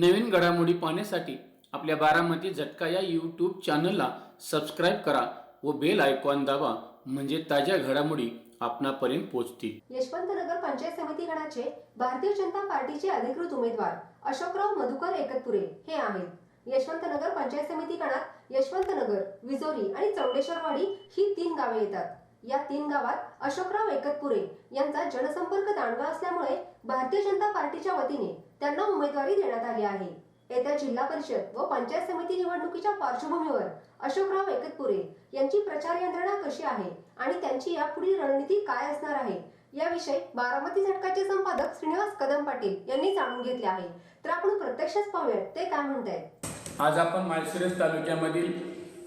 नवीन घडामोडी पाहण्यासाठी आपल्या बारामती झटका या यूट्यूब चॅनलला सबस्क्राईब करा व बेल आयकॉन दाबा म्हणजे ताज्या घडामोडी आपणापर्यंत पोहोचतील. यशवंतनगर पंचायत समिती गणाचे भारतीय जनता पार्टीचे अधिकृत उमेदवार अशोकराव मधुकर एकतपुरे हे आहेत. यशवंतनगर पंचायत समिती गणात यशवंतनगर विजोरी आणि चौडेश्वरवाडी ही तीन गावे येतात. या तीन गावात अशोकराव एकतपुरे यांचा जनसंपर्क दांडगा असल्यामुळे भारतीय जनता पार्टीच्या वतीने त्यांना उमेदवारी देण्यात आली आहे. येत्या जिल्हा परिषद व पंचायत समिती निवडणुकीच्या पार्श्वभूमीवर अशोकराव एकतपुरे यांची प्रचार यंत्रणा कशी आहे आणि त्यांची यापुढील रणनीती काय असणार आहे याविषयी बारामती झटकाचे संपादक श्रीनिवास कदम पाटील यांनी जाणून घेतले आहे. तर आपण प्रत्यक्षच पाहूयात ते काय म्हणतायत? आज आपण माळशिरस तालुक्यामधील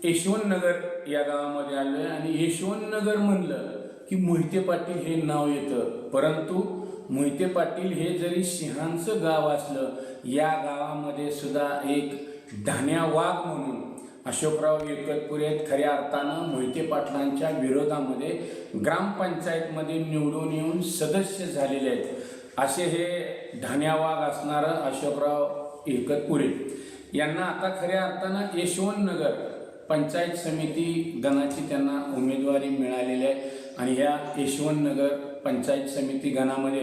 यशवंतनगर या गावामध्ये आलो आहे आणि यशवंतनगर म्हणलं की मोहिते पाटील हे नाव येतं. परंतु मोहिते पाटील हे जरी सिंहांचं गाव असलं या गावामध्ये सुद्धा एक धान्या वाघ म्हणून अशोकराव एकतपुरे खऱ्या अर्थानं मोहिते पाटलांच्या विरोधामध्ये ग्रामपंचायतमध्ये निवडून येऊन सदस्य झालेले आहेत. असे हे धान्यावाघ असणारं अशोकराव एकतपुरे यांना आता खऱ्या अर्थानं यशवंतनगर पंचायत समिती गणाची त्यांना उमेदवारी मिळालेली आहे. आणि ह्या यशवंतनगर पंचायत समिती गणामध्ये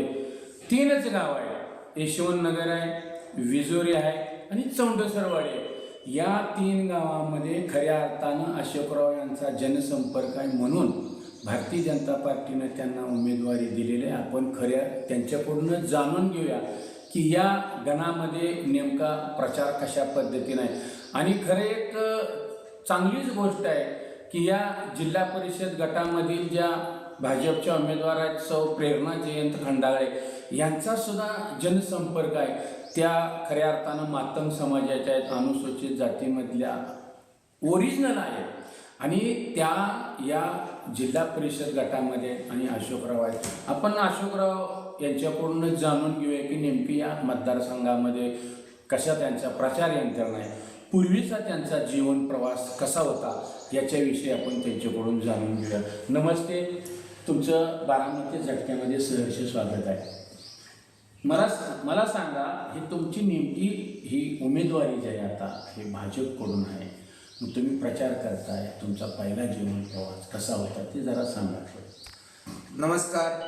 तीनच गाव आहे यशवंतनगर आहे विजोरी आहे आणि चौंडसरवाडी आहे. या तीन गावामध्ये खऱ्या अर्थानं अशोकराव यांचा जनसंपर्क आहे म्हणून भारतीय जनता पार्टीनं त्यांना उमेदवारी दिलेली आहे. आपण खऱ्या त्यांच्याकडून जाणून घेऊया की या गणामध्ये नेमका प्रचार कशा पद्धतीने आहे. आणि खरं एक चांगलीच गोष्ट आहे की या जिल्हा परिषद गटामधील ज्या भाजपच्या उमेदवार आहेत सौ प्रेरणा जयंत खंडाळे यांचा सुद्धा जनसंपर्क आहे. त्या खऱ्या अर्थानं मातंग समाजाच्या आहेत अनुसूचित जातीमधल्या ओरिजिनल आहेत. आणि त्या या जिल्हा परिषद गटामध्ये आणि अशोकराव आहेत. आपण अशोकराव यांच्याकडून जाणून घेऊया की नेमकी या मतदारसंघामध्ये कशा त्यांचा प्रचार यंत्रणा आहे. पूर्वीचा त्यांचा जीवन प्रवास कसा होता याच्याविषयी आपण त्यांच्याकडून जाणून घेऊया. नमस्ते तुमचं बारामती झटक्यामध्ये सहर्ष स्वागत आहे. मला मला सांगा ही तुमची नेमकी ही उमेदवारी जी आहे आता हे भाजपकडून आहे. मग तुम्ही प्रचार करताय तुमचा पहिला जीवन प्रवास कसा होता ते जरा सांगा. नमस्कार.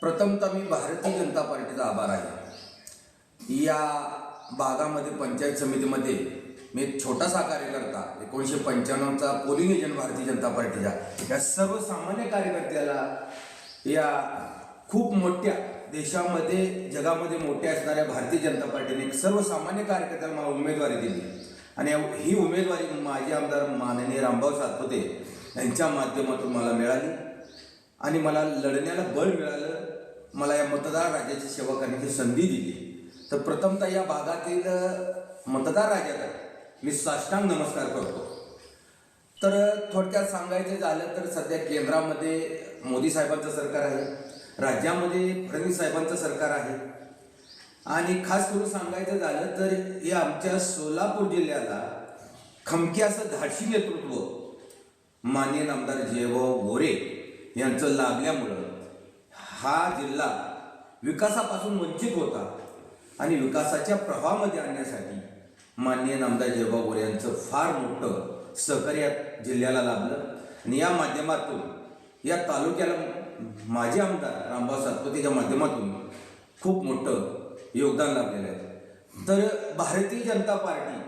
प्रथमतः मी भारतीय जनता पार्टीचा आभार आहे. या भागामध्ये पंचायत समितीमध्ये मी एक छोटासा कार्यकर्ता एकोणीसशे पंच्याण्णवचा पोलिंग एजंट भारतीय जनता पार्टीचा या सर्वसामान्य कार्यकर्त्याला या खूप मोठ्या देशामध्ये जगामध्ये मोठ्या असणाऱ्या भारतीय जनता पार्टीने एक सर्वसामान्य कार्यकर्त्याला मला उमेदवारी दिली. आणि ही उमेदवारी माझे आमदार माननीय रामभाऊ सातपुते यांच्या माध्यमातून मला मिळाली. आणि मला लढण्याला बळ मिळालं. मला या मतदार राज्याची सेवा करण्याची संधी दिली. तर प्रथमतः या भागातील मतदार राजाला मी साष्टांग नमस्कार करतो. तर थोडक्यात सांगायचं झालं तर सध्या केंद्रामध्ये मोदी साहेबांचं सरकार आहे राज्यामध्ये फडणवीस साहेबांचं सरकार आहे. आणि खास करून सांगायचं झालं तर हे आमच्या सोलापूर जिल्ह्याला खमकी असं धाडशी नेतृत्व माननीय आमदार जयभाऊ गोरे यांचं लाभल्यामुळं हा जिल्हा विकासापासून वंचित होता आणि विकासाच्या प्रवाहामध्ये आणण्यासाठी माननीय नामदार जयभाऊ गोरे यांचं फार मोठं सहकार्य जिल्ह्याला लाभलं. आणि या माध्यमातून या तालुक्याला माझे आमदार रामभाऊ सातपुतेच्या माध्यमातून खूप मोठं योगदान लाभलेलं आहे. तर भारतीय जनता पार्टी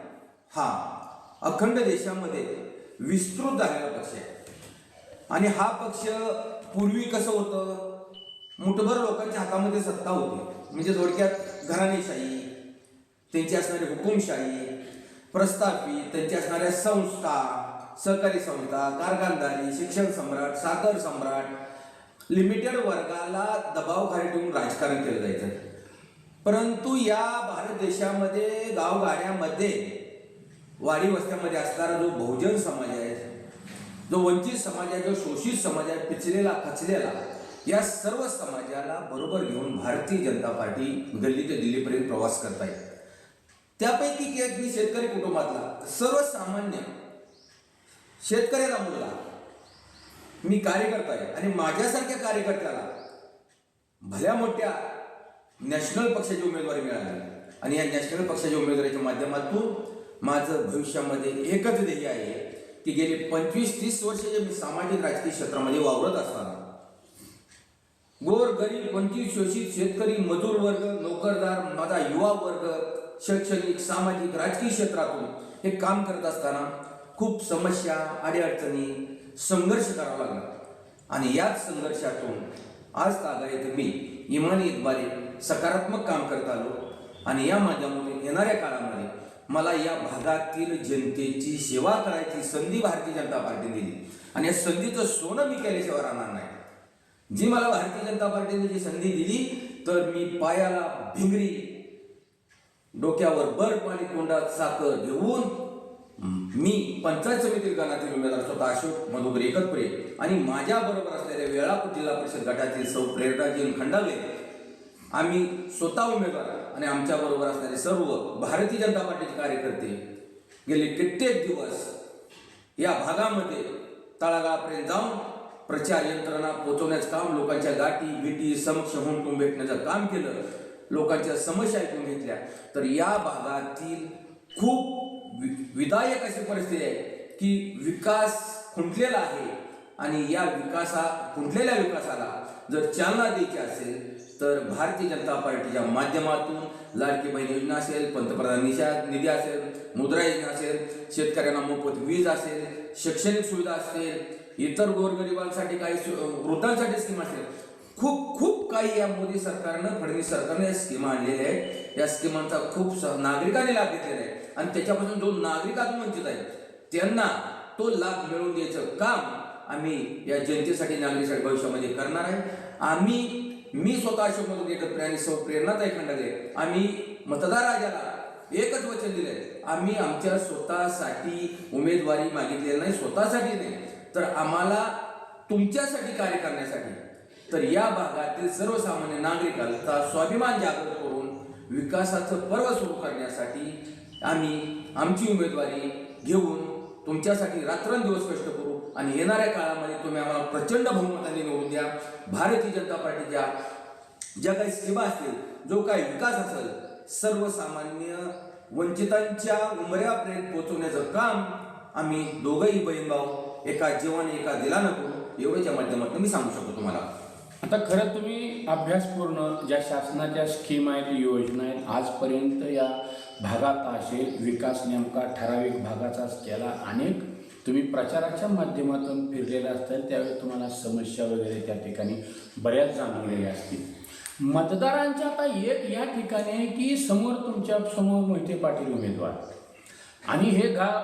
हा अखंड देशामध्ये विस्तृत झालेला पक्ष आहे. आणि हा पक्ष पूर्वी कसं होतं? मुठभर लोकांच्या हातामध्ये सत्ता होती. म्हणजे थोडक्यात घराणेशाही त्यांची असणारी हुकुमशाही प्रस्थापित त्यांची असणाऱ्या संस्था सहकारी संस्था कारखानदारी शिक्षण सम्राट साखर सम्राट लिमिटेड वर्गाला दबावखाली ठेवून राजकारण केलं जायचं. परंतु या भारत देशामध्ये गावगाड्यामध्ये वाडी वस्त्यामध्ये असणारा जो बहुजन समाज आहे जो वंचित समाज आहे जो शोषित समाज आहे पिचलेला खचलेला या सर्व समाजाला बरोबर घेऊन भारतीय जनता पार्टी दिल्ली ते दिल्लीपर्यंत प्रवास करता येईल त्यापैकी एक मी शेतकरी कुटुंबातला सर्वसामान्य शेतकऱ्याला मुलगा. मी कार्यकर्ता आहे आणि माझ्यासारख्या कार्यकर्त्याला भल्या मोठ्या नॅशनल पक्षाची उमेदवारी मिळाली. आणि या नॅशनल पक्षाच्या उमेदवारीच्या माध्यमातून माझं भविष्यामध्ये एकच ध्येय आहे की गेली पंचवीस तीस वर्ष जे मी सामाजिक राजकीय क्षेत्रामध्ये वावरत असताना गोर गरीब वंचित शोषित शेतकरी मजूर वर्ग नोकरदार माझा युवा वर्ग शैक्षणिक सामाजिक राजकीय क्षेत्रातून हे काम करत असताना खूप समस्या अडीअडचणी संघर्ष करावा लागला. आणि याच संघर्षातून आज तागायत मी इमानीद्वारे सकारात्मक काम करत आलो. आणि या माध्यमातून येणाऱ्या काळामध्ये मला या भागातील जनतेची सेवा करायची संधी भारतीय जनता पार्टीने दिली. आणि या संधीचं सोनं मी केल्याशिवाय राहणार नाही. जी मला भारतीय जनता पार्टीने जी संधी दिली तर मी पायाला भिंगरी डोक्यावर बर्फ आणि तोंडात साखर घेऊन मी पंचायत समिती गणातील उमेदवार स्वतः अशोक मधुकर एकत्रे आणि माझ्या बरोबर असलेल्या वेळापूर जिल्हा परिषद गटातील सौ प्रेरणाजी खंडावे आम्ही स्वतः उमेदवार आणि आमच्या बरोबर असणारे सर्व भारतीय जनता पार्टीचे कार्यकर्ते गेले कित्येक दिवस या भागामध्ये तळागाळापर्यंत जाऊन प्रचार यंत्रणा पोहोचवण्याचं काम लोकांच्या गाठी भेटी समक्ष होऊन भेटण्याचं काम केलं. लोकांच्या समस्या ऐकून घेतल्या. तर या भागातील खूप विधायक अशी परिस्थिती आहे की विकास खुंटलेला आहे आणि या विकासा खुंटलेल्या विकासाला जर चालना द्यायची असेल तर भारतीय जनता पार्टीच्या माध्यमातून लाडकी बहीण योजना असेल पंतप्रधान निशा निधी असेल मुद्रा योजना असेल शेतकऱ्यांना मोफत वीज असेल शैक्षणिक सुविधा असेल इतर गोरगरिबांसाठी काही वृद्धांसाठी स्कीम असेल खूप खूप काही या मोदी सरकारनं फडणवीस सरकारनं या स्कीमा आणलेल्या आहेत. या स्कीमांचा खूप नागरिकांनी लाभ घेतलेला आहे. आणि त्याच्यापासून जो नागरिक अजून वंचित आहे त्यांना तो लाभ मिळवून द्यायचं काम आम्ही या जनतेसाठी नागरिकांसाठी भविष्यामध्ये करणार आहे. आम्ही मी स्वतः अशोक मधून एकत्र आणि सौ प्रेरणाताई खंडागळे आम्ही मतदार राजाला एकच वचन दिलंय. आम्ही आमच्या स्वतःसाठी उमेदवारी मागितलेली नाही स्वतःसाठी नाही. तर आम्हाला तुमच्यासाठी कार्य करण्यासाठी तर या भागातील सर्वसामान्य नागरिकांचा स्वाभिमान जागृत करून विकासाचं पर्व सुरू करण्यासाठी आम्ही आमची उमेदवारी घेऊन तुमच्यासाठी रात्रंदिवस कष्ट करू आणि येणाऱ्या काळामध्ये तुम्ही आम्हाला प्रचंड बहुमताने निवडून द्या. भारतीय जनता पार्टीच्या ज्या काही सेवा असतील जो काही विकास असेल सर्वसामान्य वंचितांच्या उमऱ्यापर्यंत पोहोचवण्याचं काम आम्ही दोघंही बहीण भाऊ एका जीवाने एका दिलानं करू. एवढ्याच्या माध्यमातून मी सांगू शकतो तुम्हाला. आता खरं तुम्ही अभ्यासपूर्ण ज्या शासनाच्या स्कीम आहेत योजना आहेत आजपर्यंत या भागात असे विकास नेमका ठराविक भागाचाच केला अनेक तुम्ही प्रचाराच्या माध्यमातून फिरलेला असताल त्यावेळी तुम्हाला समस्या वगैरे त्या ठिकाणी बऱ्याच जाणवलेल्या असतील. मतदारांच्या आता एक या ठिकाणी आहे की समोर तुमच्यासमोर मोहिते पाटील उमेदवार. आणि हे गाव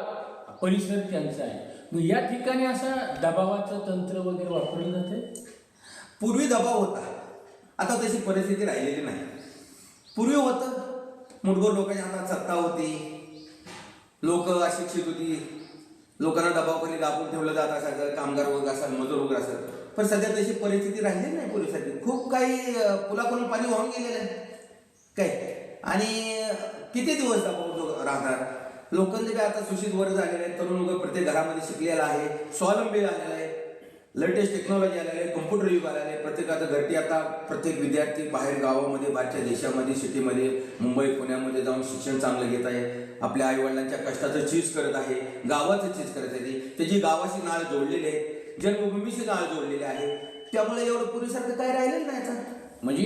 परिसर त्यांचा आहे. मग या ठिकाणी असं दबावाचं तंत्र वगैरे वापरलं जाते पूर्वी दबाव होता. आता तशी परिस्थिती राहिलेली नाही. पूर्वी होतं. मुठभर लोकांच्या हातात सत्ता होती. लोक अशिक्षित होती. लोकांना दबाव दबावाखाली दाबून ठेवलं जात असायचं. कामगार वर्ग असाल मजूर वर्ग असेल. पण सध्या तशी परिस्थिती राहिलेली नाही पूर्वीसाठी खूप काही पुलाकडून पाणी वाहून गेलेलं आहे. काय? आणि किती दिवस दबाव राहणार? लोकांचे काय आता सुशित वर्ग झालेले आहेत तरुण लोक प्रत्येक घरामध्ये शिकलेला आहे स्वावलंबी झालेला आहे. लेटेस्ट टेक्नॉलॉजी आलेली आहे कम्प्युटर युग आलेले प्रत्येकाचं घरटी आता प्रत्येक विद्यार्थी बाहेर गावामध्ये बाहेरच्या देशामध्ये सिटीमध्ये मुंबई पुण्यामध्ये जाऊन शिक्षण चांगलं घेत आहे. आपल्या आईवडिलांच्या कष्टाचं चीज करत आहे गावाचं चीज करत आहे. ते. त्याची गावाशी नाळ जोडलेली आहे जन्मभूमीशी नाळ जोडलेली आहे. त्यामुळे एवढं पूर्वीसारखं काय राहिलेलं नाही आता? म्हणजे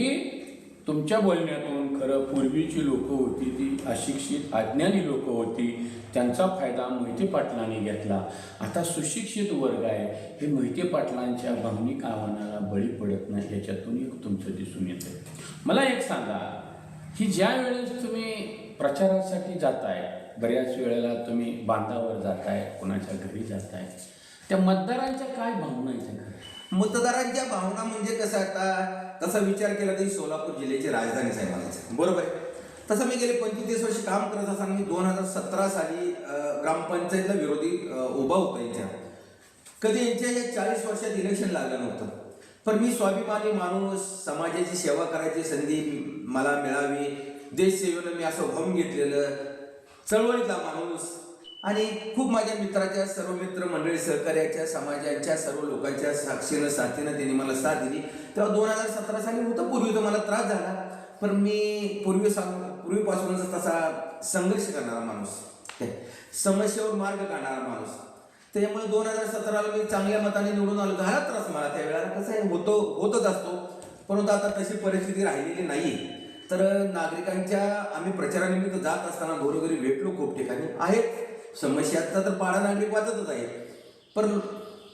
तुमच्या बोलण्यातून खरं पूर्वीची लोक होती ती अशिक्षित अज्ञानी लोक होती त्यांचा फायदा मोहिते पाटलांनी घेतला. आता सुशिक्षित वर्ग आहे हे मोहिते पाटलांच्या भावनिक आव्हानाला बळी पडत नाही याच्यातून एक तुमचं दिसून येतं मला एक सांगा की ज्या वेळेस तुम्ही प्रचारासाठी जाताय बऱ्याच वेळेला तुम्ही बांधावर जाताय कोणाच्या घरी जाताय त्या मतदारांच्या काय भावना आहेत मतदारांच्या भावना म्हणजे कसं आता तसा विचार केला तरी सोलापूर जिल्ह्याची राजधानी साहेब म्हणायचं बरोबर आहे? तसं मी गेले पंचवीस वर्ष काम करत असताना मी दोन हजार सतरा साली ग्रामपंचायतला विरोधी उभा होतो यांच्या कधी यांच्या या चाळीस वर्षात इलेक्शन लागलं नव्हतं. पण मी स्वाभिमानी माणूस समाजाची सेवा करायची संधी मला मिळावी देशसेवेनं मी असं भावून घेतलेलं चळवळीतला माणूस आणि खूप माझ्या मित्राच्या सर्व मित्र मंडळी सहकार्याच्या समाजाच्या सर्व लोकांच्या साक्षीनं साथीनं त्यांनी मला साथ दिली. तेव्हा दोन हजार सतरा साली होतं पूर्वी तर मला त्रास झाला. पण मी पूर्वी सांग पूर्वीपासूनच तसा संघर्ष करणारा माणूस. समस्येवर मार्ग काढणारा माणूस. त्याच्यामुळे दोन हजार सतराला मी चांगल्या मताने निवडून आलो. झाला त्रास मला त्यावेळेला. कसं आहे होतो होतच असतो. परंतु आता तशी परिस्थिती राहिलेली नाही. तर नागरिकांच्या आम्ही प्रचारानिमित्त जात असताना घरोघरी भेटलो खूप ठिकाणी. आहेत. समस्याचा तर पाडा नागरिक वाचतच आहे पण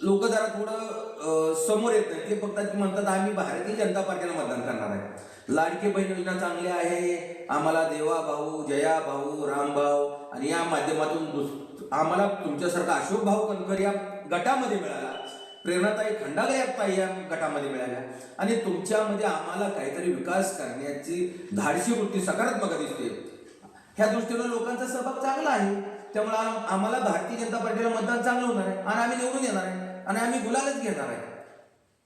लोक जरा थोडं समोर येत नाही ते फक्त म्हणतात आम्ही भारतीय जनता पार्टीला मतदान करणार आहे. लाडकी बहीण योजना चांगली आहे. आम्हाला देवा भाऊ जया भाऊ राम भाऊ आणि या माध्यमातून आम्हाला तुमच्यासारखा अशोक भाऊ कणकर या गटामध्ये मिळाला. प्रेरणाताई खंडागळे ताई या गटामध्ये मिळाल्या. आणि तुमच्यामध्ये आम्हाला काहीतरी विकास करण्याची धाडशी वृत्ती सकारात्मक दिसते. ह्या दृष्टीनं लोकांचा सहभाग चांगला आहे. त्यामुळे आम्हाला भारतीय जनता पार्टीला मतदान चांगलं होणार आहे आणि आम्ही निवडून येणार आहे आणि आम्ही गुलालच घेणार आहे.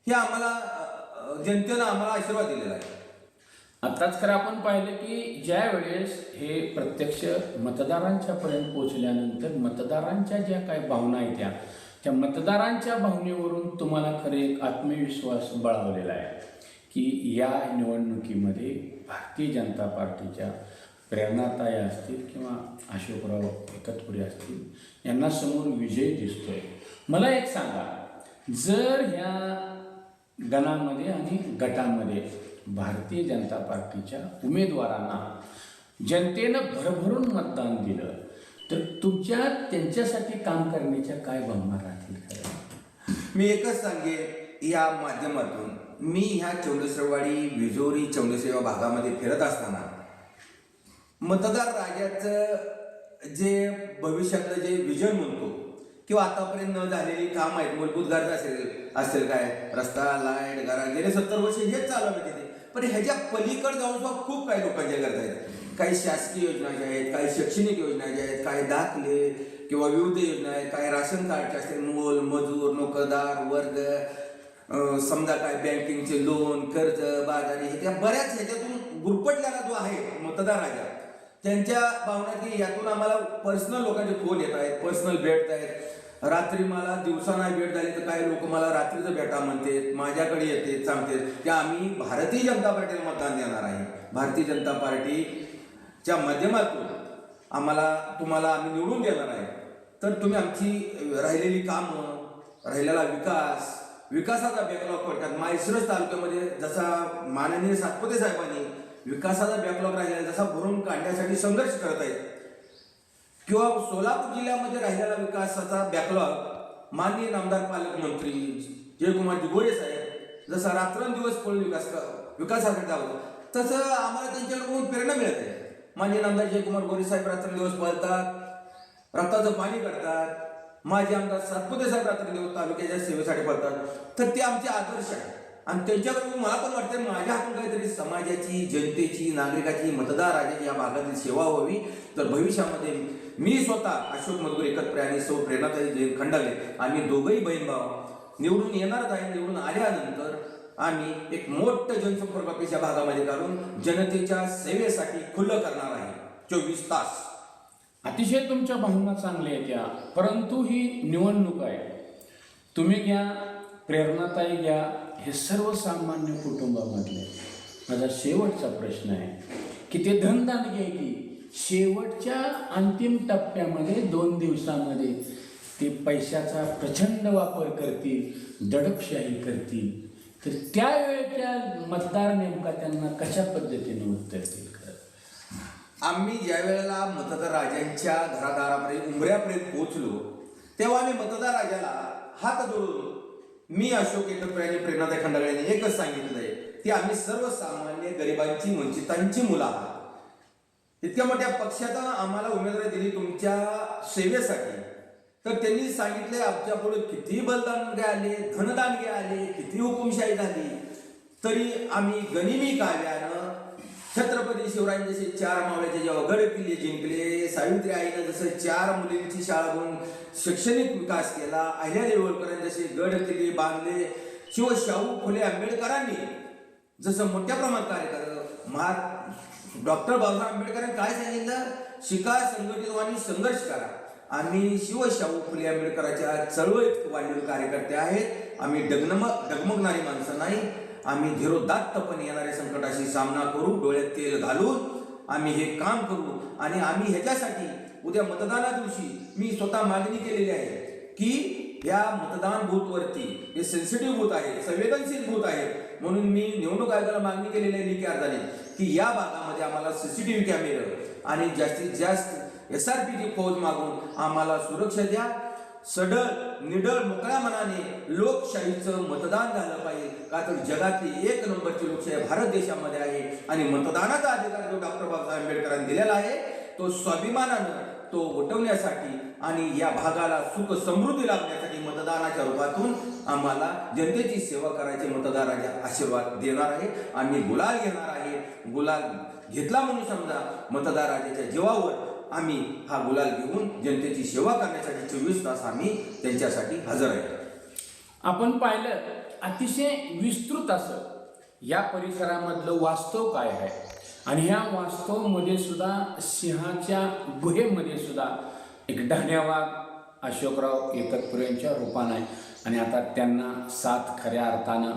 हे आम्हाला जनतेनं आम्हाला आशीर्वाद दिलेला आहे. आताच खरं आपण पाहिलं की ज्या वेळेस हे प्रत्यक्ष मतदारांच्या पर्यंत पोहोचल्यानंतर मतदारांच्या ज्या काही भावना आहेत त्या त्या मतदारांच्या भावनेवरून तुम्हाला खरे एक आत्मविश्वास बळावलेला आहे की या निवडणुकीमध्ये भारतीय जनता पार्टीच्या प्रेरणाताई असतील किंवा अशोकराव एकतपुरे असतील यांना समोर विजय दिसतोय. मला एक सांगा जर ह्या गणामध्ये आणि गटामध्ये भारतीय जनता पार्टीच्या उमेदवारांना जनतेनं भरभरून मतदान दिलं तर तुमच्या त्यांच्यासाठी काम करण्याच्या काय भावना राहतील मी एकच सांगेन या माध्यमातून मी ह्या चौंडेसरवाडी विजोरी चौंडेसेवा भागामध्ये फिरत असताना मतदार राजाचं जे भविष्यातलं जे विजन म्हणतो किंवा आतापर्यंत न झालेली काम आहेत मूलभूत गरजा असेल असेल काय रस्ता लाइट घरा गेले सत्तर वर्ष हेच चालू आहे तिथे. पण ह्याच्या पलीकडे जाऊन सुद्धा खूप काही लोकांच्या गरजा आहेत. काही शासकीय योजना ज्या आहेत काही शैक्षणिक योजना ज्या आहेत काही दाखले किंवा विविध योजना आहेत काही राशन कार्डच्या असतील मोल मजूर नोकरदार वर्ग समजा काय बँकिंगचे लोन कर्ज बाजारी हे बऱ्याच ह्याच्यातून गुरपटलेला जो आहे मतदार राजा त्यांच्या भावना की यातून आम्हाला पर्सनल लोकांचे फोन येत आहेत पर्सनल भेटत आहेत. रात्री मला दिवसा नाही भेट झाली तर काही लोक मला रात्रीचं भेटा म्हणते माझ्याकडे येते सांगते की आम्ही भारतीय जनता पार्टीला मतदान देणार आहे. भारतीय जनता पार्टीच्या माध्यमातून आम्हाला तुम्हाला आम्ही निवडून देणार आहे. तर तुम्ही आमची राहिलेली कामं राहिलेला विकास विकासाचा बॅकलॉग पडतात माळशिरस तालुक्यामध्ये जसा माननीय सातपुते साहेबांनी विकासाचा बॅकलॉग राहिलेला जसा भरून काढण्यासाठी संघर्ष करत आहेत. किंवा सोलापूर जिल्ह्यामध्ये राहिलेला विकासाचा बॅकलॉग माननीय नामदार पालकमंत्री जयकुमार गोरे साहेब जसा रात्रंदिवस पळून विकास विकासाकडे होतं तसं आम्हाला त्यांच्याकडून प्रेरणा मिळत आहे. माननीय नामदार जयकुमार गोरे साहेब रात्रंदिवस पळतात रक्ताचं पाणी करतात. माझे आमदार सातपुते साहेब रात्रंदिवस तालुक्याच्या सेवेसाठी पळतात तर ते आमचे आदर्श आहे आणि त्यांच्याकडून मला पण वाटतं माझ्या हातून काहीतरी समाजाची जनतेची नागरिकाची मतदार राजाची या भागातील सेवा व्हावी. तर भविष्यामध्ये मी स्वतः अशोक मधुर एकत्र आणि सौ प्रेरणाताई जैन खंडाले आम्ही दोघंही बहीण भाव निवडून येणारच आहे निवडून आल्यानंतर आम्ही एक मोठं जनसंपर्क ऑफिस या भागामध्ये काढून जनतेच्या सेवेसाठी खुलं करणार आहे. चोवीस तास. अतिशय तुमच्या भावना चांगल्या आहेत त्या परंतु ही निवडणूक आहे. तुम्ही घ्या प्रेरणाताई घ्या हे सर्वसामान्य कुटुंबामधले माझा शेवटचा प्रश्न आहे की ते धनदान घ्यायची. की शेवटच्या अंतिम टप्प्यामध्ये दोन दिवसामध्ये ते पैशाचा प्रचंड वापर करतील दडपशाही करतील. तर त्यावेळेच्या मतदार नेमका त्यांना कशा पद्धतीने उत्तर देईल आम्ही ज्या वेळेला मतदार राजांच्या घरादारामध्ये उमऱ्यापर्यंत पोहोचलो तेव्हा आम्ही मतदार राजाला हात जोडून मी अशोक एकत्र आणि प्रेरणादाय खंडागळे एकच सांगितलंय की आम्ही सर्वसामान्य गरिबांची वंचितांची मुलं आहात. इतक्या मोठ्या पक्षाचा आम्हाला उमेदवारी दिली तुमच्या सेवेसाठी. तर त्यांनी सांगितले आमच्या पुढे किती बलिदानगे आले धनदानगे आले किती हुकुमशाही झाली. तरी आम्ही गनिमी काव्यानं छत्रपती शिवरायांनी जसे चार मावळ्याचे जेव्हा गड किल्ले जिंकले सावित्री आईनं जसं चार मुलींची शाळा होऊन शैक्षणिक विकास केला अहिल्या देवळकरांनी जसे गड किल्ले बांधले शिव शाहू फुले आंबेडकरांनी जसं मोठ्या प्रमाणात कार्य केलं महा डॉक्टर बाबासाहेब आंबेडकरांनी काय सांगितलं? शिका संघटित आणि संघर्ष करा. आम्ही शिवशाहू फुले आंबेडकरांच्या चळवळीत वाढलेले कार्यकर्ते आहेत. आम्ही डगनमग डगमगणारी माणसं नाही. आम्ही धीरोदात्तपणे येणाऱ्या संकटाशी सामना करू डोळ्यात तेल घालून आम्ही हे काम करू. आणि आम्ही ह्याच्यासाठी उद्या मतदाना दिवशी मी स्वतः मागणी केलेली आहे की या मतदान बूथवरती हे सेन्सिटिव्ह बूथ आहे संवेदनशील बूथ आहे म्हणून मी निवडणूक आयोगाला मागणी केलेली आहे लेखी अर्जाने की या भागामध्ये आम्हाला सीसीटीव्ही कॅमेरे आणि जास्तीत जास्त एस आर पीची फौज मागून आम्हाला सुरक्षा द्या. सडळ निडळ मोकळ्या मनाने लोकशाहीचं मतदान झालं पाहिजे. का तर जगातली एक नंबरची लोकशाही भारत देशामध्ये आहे आणि मतदानाचा अधिकार जो डॉक्टर बाबासाहेब आंबेडकरांनी दिलेला आहे तो स्वाभिमानानं तो उठवण्यासाठी आणि या भागाला सुख समृद्धी लाभण्यासाठी मतदानाच्या रूपातून आम्हाला जनतेची सेवा करायचे मतदाराचे आशीर्वाद देणार आहे. आम्ही गुलाल घेणार आहे. गुलाल घेतला म्हणून समजा मतदाराच्या जीवावर आम्ही हा गुलाल घेऊन जनतेची सेवा करण्यासाठी चोवीस तास आम्ही त्यांच्यासाठी हजर आहे. आपण पाहिलं अतिशय विस्तृत असं. या परिसरामधलं वास्तव काय आहे? आणि ह्या वास्तवमध्ये सुद्धा सिंहाच्या गुहेमध्ये सुद्धा एक ढाण्यावाग अशोकराव एकत्र यांच्या रूपानं आहे. आणि आता त्यांना साथ खऱ्या अर्थानं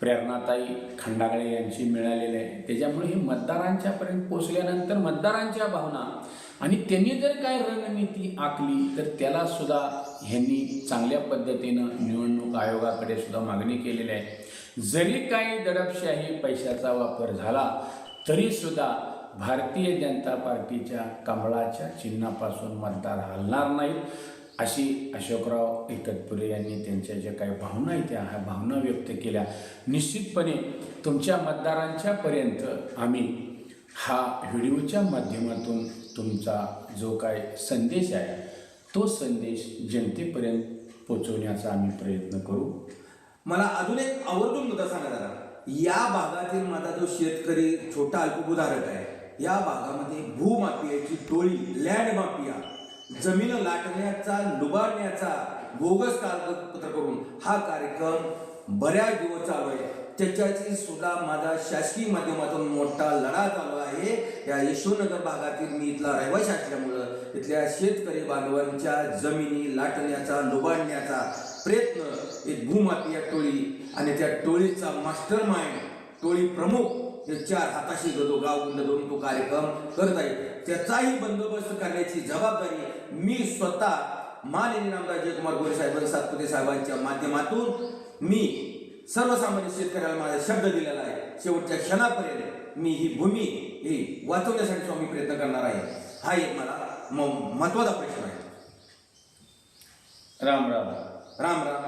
प्रेरणाताई खंडागळे यांची मिळालेली आहे. त्याच्यामुळे हे मतदारांच्यापर्यंत पोचल्यानंतर मतदारांच्या भावना आणि त्यांनी जर काय रणनीती आखली तर त्याला सुद्धा ह्यांनी चांगल्या पद्धतीनं निवडणूक आयोगाकडे सुद्धा मागणी केलेली आहे. जरी काही दडपशाही पैशाचा वापर झाला तरी सुद्धा भारतीय जनता पार्टीच्या कमळाच्या चिन्हापासून मतदार हलणार नाहीत अशी अशोकराव एकतपुरे यांनी त्यांच्या ज्या काही भावना आहेत त्या ह्या भावना व्यक्त केल्या. निश्चितपणे तुमच्या मतदारांच्यापर्यंत आम्ही हा व्हिडिओच्या माध्यमातून तुमचा जो काय संदेश आहे तो संदेश जनतेपर्यंत पोचवण्याचा आम्ही प्रयत्न करू. मला अजून एक आवर्जून मुद्दा सांगा जरा या भागातील माझा जो शेतकरी छोटा अल्पभूधारक आहे या भागामध्ये भूमाफियाची टोळी लँड माफिया जमीन लाटण्याचा लुबाडण्याचा बोगस कागदपत्र करून हा कार्यक्रम बऱ्याच दिवस चालू आहे. त्याच्याची सुद्धा माझा शासकीय माध्यमातून मोठा लढा चालू आहे. या यशोनगर भागातील मी इथला रहिवासी असल्यामुळं इथल्या शेतकरी बांधवांच्या जमिनी लाटण्याचा लुबाडण्याचा प्रयत्न एक भूमाफिया टोळी आणि त्या टोळीचा मास्टर माइंड टोळी प्रमुख हे चार हाताशी गदो गाव गुंड तो कार्यक्रम करत आहे. त्याचाही बंदोबस्त करण्याची जबाबदारी मी स्वतः माननीय आमदार जयकुमार गोरे साहेब सातपुते साहेबांच्या माध्यमातून मी सर्वसामान्य शेतकऱ्याला माझा शब्द दिलेला आहे. शेवटच्या क्षणापर्यंत मी ही भूमी ही वाचवण्यासाठी स्वामी प्रयत्न करणार आहे. हा एक मला म- महत्त्वाचा प्रश्न आहे. राम राम. राम राम.